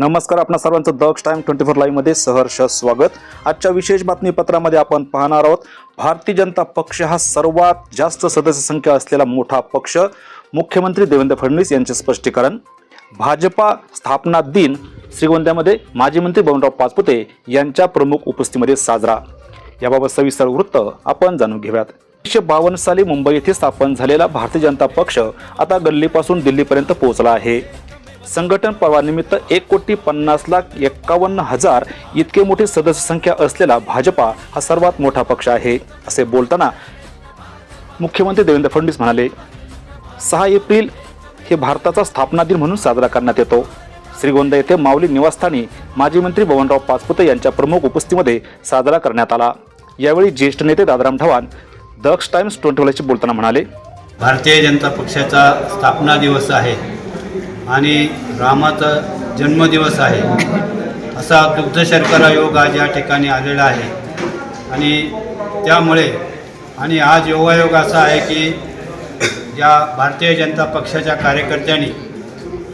नमस्कार आपणा सर्वांचं दक्ष टाइम ट्वेंटी फोर लाईव्हमध्ये सहर्ष स्वागत. आजच्या विशेष बातमीपत्रामध्ये आपण पाहणार आहोत भारतीय जनता पक्ष हा सर्वात जास्त सदस्य संख्या असलेला मोठा पक्ष. मुख्यमंत्री देवेंद्र फडणवीस यांचे स्पष्टीकरण. भाजपा स्थापना दिन श्रीगोंद्यामध्ये माजी मंत्री बबनराव पाचपुते यांच्या प्रमुख उपस्थितीमध्ये साजरा. याबाबत सविस्तर वृत्त आपण जाणून घेऊयात. एकशे बावन्न साली मुंबई येथे स्थापन झालेला भारतीय जनता पक्ष आता गल्लीपासून दिल्लीपर्यंत पोहोचला आहे. संघटन पर्वानिमित्त एक कोटी पन्नास लाख एक्कावन्न हजार इतके मोठी सदस्य संख्या असलेला भाजपा हा सर्वात मोठा पक्ष आहे असे बोलताना मुख्यमंत्री देवेंद्र फडणवीस म्हणाले सहा एप्रिल हे भारताचा स्थापना दिन म्हणून साजरा करण्यात येतो. श्रीगोंदा येथे माऊली निवासस्थानी माजी मंत्री बबनराव पाचपुते यांच्या प्रमुख उपस्थितीमध्ये साजरा करण्यात आला. यावेळी ज्येष्ठ नेते दादाराम ढवाण दक्ष टाइम्स ट्वेंटी बोलताना म्हणाले भारतीय जनता पक्षाचा स्थापना दिवस आहे. आणि रामाचा जन्मदिवस आहे. असा दुग्ध शर्करा योग आज या ठिकाणी आलेला आहे. आणि त्यामुळे आणि आज योगायोग असा आहे की या भारतीय जनता पक्षाच्या कार्यकर्त्यांनी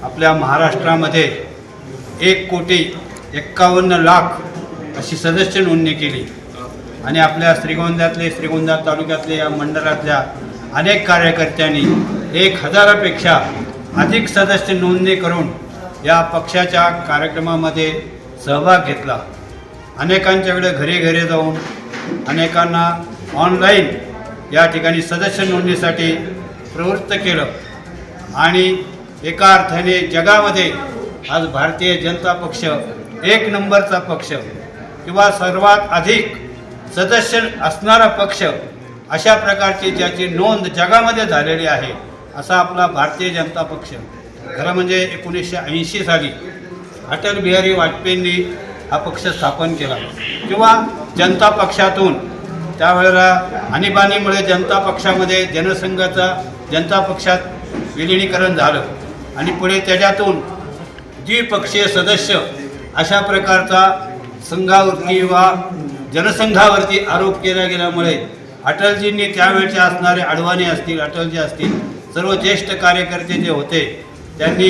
आपल्या महाराष्ट्रामध्ये एक कोटी एक्कावन्न लाख अशी सदस्य नोंदणी केली. आणि आपल्या श्रीगोंद्यातले श्रीगोंदा तालुक्यातले या मंडळातल्या अनेक कार्यकर्त्यांनी एक हजारापेक्षा अधिक सदस्य नोंदणी करून या पक्षाच्या कार्यक्रमामध्ये सहभाग घेतला. अनेकांच्याकडे घरी घरी जाऊन अनेकांना ऑनलाईन या ठिकाणी सदस्य नोंदणीसाठी प्रवृत्त केलं. आणि एका अर्थाने जगामध्ये आज भारतीय जनता पक्ष एक नंबरचा पक्ष किंवा सर्वात अधिक सदस्य असणारा पक्ष अशा प्रकारची ज्याची नोंद जगामध्ये झालेली आहे असा आपला भारतीय जनता पक्ष. खरं म्हणजे एकोणीसशे ऐंशी साली अटल बिहारी वाजपेयींनी हा पक्ष स्थापन केला. किंवा जनता पक्षातून त्यावेळेला आणीबाणीमुळे जनता पक्षामध्ये जनसंघाचा जनता पक्षात विलिनीकरण झालं. आणि पुढे त्याच्यातून द्विपक्षीय सदस्य अशा प्रकारचा संघावरती किंवा जनसंघावरती आरोप केला गेल्यामुळे अटलजींनी त्यावेळचे असणारे अडवाणी असतील अटलजी असतील सर्व ज्येष्ठ कार्यकर्ते जे होते त्यांनी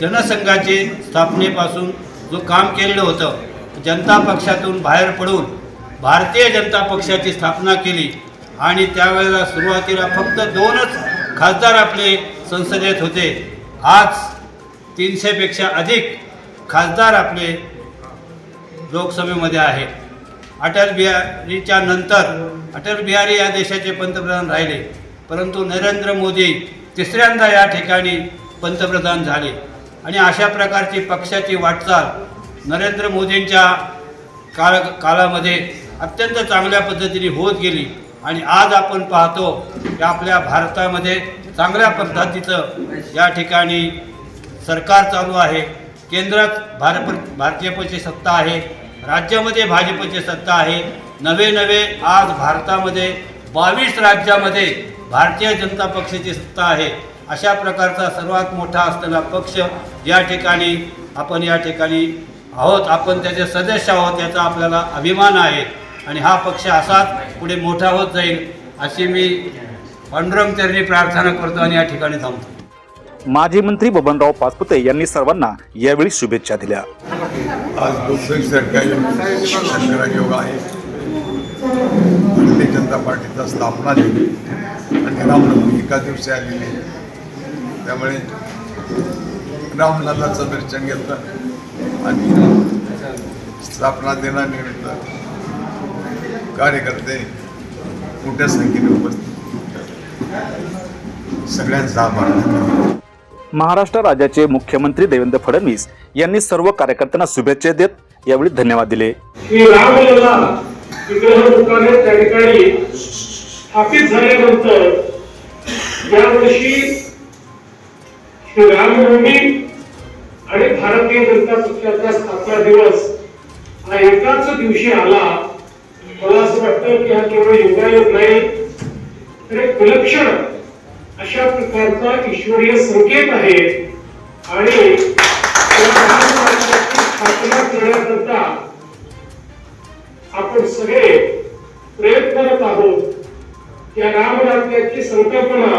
जनसंघाचे स्थापनेपासून जो काम केलेलं होतं जनता पक्षातून बाहेर पडून भारतीय जनता पक्षाची स्थापना केली आणि त्यावेळेला सुरुवातीला फक्त दोनच खासदार आपले संसदेत होते. आज तीनशेपेक्षा अधिक खासदार आपले लोकसभेमध्ये आहे. अटल बिहारीच्या नंतर अटल बिहारी या देशाचे पंतप्रधान राहिले. परंतु नरेंद्र मोदी तिसऱ्यांदा या ठिकाणी पंतप्रधान झाले. आणि अशा प्रकारची पक्षाची वाटचाल नरेंद्र मोदींच्या काळ काळामध्ये अत्यंत चांगल्या पद्धतीने होत गेली. आणि आज आपण पाहतो की आपल्या भारतामध्ये चांगल्या पद्धतीचं या ठिकाणी सरकार चालू आहे. केंद्रात भारप भारतीयपची सत्ता आहे. राज्यामध्ये भाजपची सत्ता आहे. नवे नवे आज भारतामध्ये बावीस राज्यामध्ये भारतीय जनता पक्षाची सत्ता आहे अशा प्रकारचा सर्वात मोठा असलेला पक्ष या ठिकाणी आपण या ठिकाणी आहोत आपण त्याचे सदस्य आहोत याचा आपल्याला अभिमान आहे. आणि हा पक्ष असाच पुढे मोठा होत जाईल अशी मी पांडुरंग चरणी प्रार्थना करतो आणि या ठिकाणी थांबतो. माजी मंत्री बबनराव पाचपुते यांनी सर्वांना यावेळी शुभेच्छा दिल्या. आज लोकसंख्या योग आहे. जनता पार्टीचा स्थापना दिन आणि रामनवमी एका दिवशी आलेली. आहे. त्यामुळे रामलालाचं दर्शन घेतलं आणि स्थापना दिनानिमित्त कार्यकर्ते मोठ्या संख्येने उपस्थित. सगळ्यांचा आभार. महाराष्ट्र राज्याचे मुख्यमंत्री देवेंद्र फडणवीस यांनी सर्व कार्यकर्त्यांना शुभेच्छा देत यावेळी धन्यवाद दिले. श्री रामलला विग्रह रूपाने त्या ठिकाणी स्थापित झाल्यानंतर यावर्षी श्री रामनवमी आणि भारतीय जनता पक्षाचा स्थापना दिवस हा एकाच दिवशी आला. मला असं वाटतं की हा केवळ योगायोग नाही तर एक विलक्षण अशा प्रकारचा ईश्वरीय संकेत आहे. आणि स्थापना करण्याकरता आपण सगळे प्रयत्न करत आहोत या रामराज्याची संकल्पना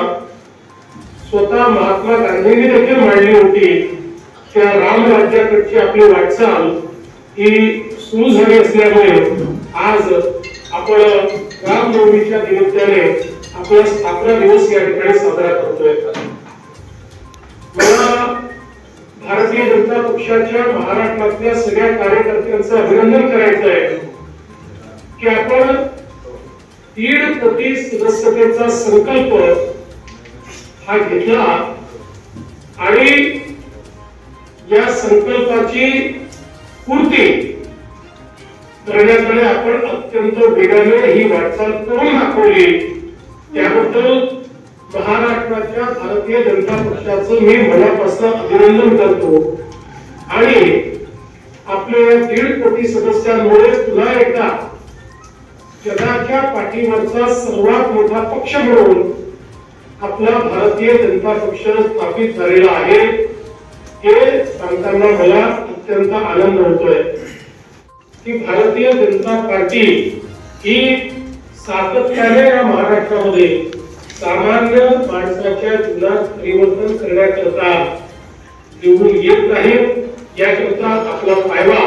स्वतः महात्मा गांधींनी देखील मांडली होती त्या रामराज्याकडची आपली वाटचाल ही सुरू झाली असल्यामुळे आज आपण रामनवमीच्या निमित्ताने आपला स्थापना दिवस या ठिकाणी साजरा करतोय. मला भारतीय जनता पक्षाच्या महाराष्ट्रातल्या सगळ्या कार्यकर्त्यांचं अभिनंदन करायचं आहे की आपण दीड कोटी सदस्यतेचा संकल्प हा घेतला आणि या संकल्पाची पूर्ती करण्याकडे आपण अत्यंत वेगाने ही वाटचाल करून दाखवली. त्याबद्दल महाराष्ट्राच्या भारतीय जनता पक्षाचं मी मनापासून अभिनंदन करतो. आणि आपल्या दीड कोटी सदस्यांमुळे पुन्हा एकदा जगाच्या पाठीवरचा सर्वात मोठा पक्ष म्हणून आपला भारतीय जनता पक्ष स्थापित झालेला आहे हे सांगताना मला अत्यंत आनंद होतोय. की भारतीय जनता पार्टी ही सातत्याने या महाराष्ट्रामध्ये सामान्य माणसाच्या जीवनात परिवर्तन करण्याकरता निवडून येत नाही याकरता आपला पायवा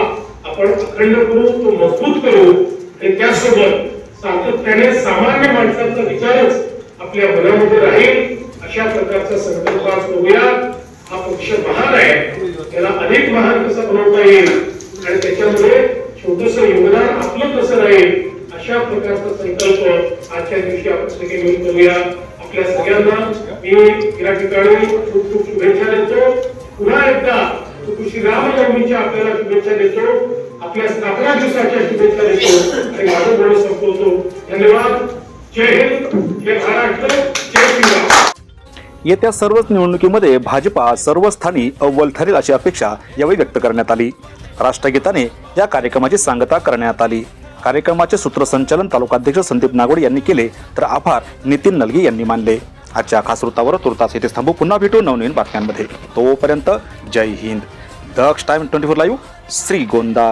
आपण अखंड करू तो मजबूत करू आणि त्यासोबत सातत्याने सामान्य माणसाचा विचारच आपल्या मनामध्ये राहील. अशा प्रकारचा संकल्प आज बघूया. हा पक्ष महान आहे. त्याला अधिक महान कसा बनवता येईल? आणि त्याच्यामध्ये छोटस योगदान आपलं कसं राहील? अशा प्रकारचा संकल्प आजच्या दिवशी आपण सगळे मिळून करूया. आपल्या सगळ्यांना मी या ठिकाणी खूप खूप शुभेच्छा देतो. पुन्हा एकदा श्री रामनवमीच्या आपल्याला शुभेच्छा देतो. आपल्या स्थापना दिवसाच्या शुभेच्छा देतो. आणि माझं बोलणं संपवतो. धन्यवाद. जय हिंद. जय महाराष्ट्र. जय श्रीराम. येत्या सर्वच निवडणुकीमध्ये भाजपा सर्व स्थानी अव्वल ठरेल अशी अपेक्षा यावेळी व्यक्त करण्यात आली. राष्ट्रगीताने या कार्यक्रमाची सांगता करण्यात आली. कार्यक्रमाचे सूत्रसंचालन तालुकाध्यक्ष संदीप नागोडे यांनी केले तर आभार नितीन नलगी यांनी मानले. आजच्या खास वृत्तावर तुर्तास येथे थांबू. पुन्हा भेटू नवनवीन बातम्यांमध्ये. तोपर्यंत जय Hind. Daksh time twenty four live Shrigonda